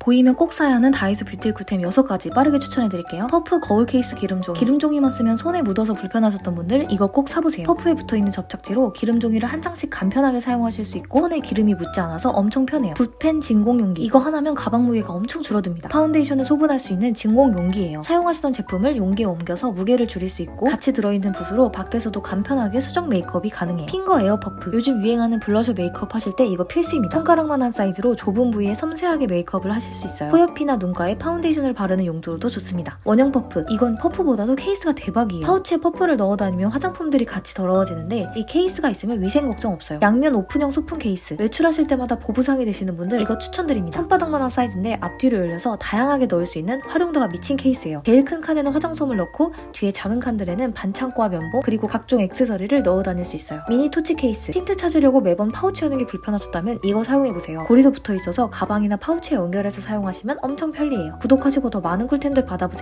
보이면 꼭 사야 하는 다이소 뷰티 꿀템 6가지 빠르게 추천해드릴게요. 퍼프 거울 케이스 기름종이. 기름종이만 쓰면 손에 묻어서 불편하셨던 분들 이거 꼭 사보세요. 퍼프에 붙어있는 접착제로 기름종이를 한 장씩 간편하게 사용하실 수 있고 손에 기름이 묻지 않아서 엄청 편해요. 붓펜 진공 용기. 이거 하나면 가방 무게가 엄청 줄어듭니다. 파운데이션을 소분할 수 있는 진공 용기예요. 사용하시던 제품을 용기에 옮겨서 무게를 줄일 수 있고 같이 들어있는 붓으로 밖에서도 간편하게 수정 메이크업이 가능해요. 핑거 에어 퍼프. 요즘 유행하는 블러셔 메이크업 하실 때 이거 필수입니다. 손가락만한 사이즈로 좁은 부위에 섬세하게 메이크업을 하실 수 있어요. 코옆이나 눈가에 파운데이션을 바르는 용도로도 좋습니다. 원형 퍼프. 이건 퍼프보다도 케이스가 대박이에요. 파우치에 퍼프를 넣어 다니면 화장품들이 같이 더러워지는데 이 케이스가 있으면 위생 걱정 없어요. 양면 오픈형 소품 케이스. 외출하실 때마다 보부상이 되시는 분들 이거 추천드립니다. 손바닥만한 사이즈인데 앞뒤로 열려서 다양하게 넣을 수 있는 활용도가 미친 케이스예요. 제일 큰 칸에는 화장솜을 넣고 뒤에 작은 칸들에는 반창고와 면봉 그리고 각종 액세서리를 넣어 다닐 수 있어요. 미니 토치 케이스. 틴트 찾으려고 매번 파우치 여는 게 불편하셨다면 이거 사용해보세요. 고리도 붙어 있어서 가방이나 파우치에 연결해서 사용하시면 엄청 편리해요. 구독하시고 더 많은 꿀템들 받아보세요.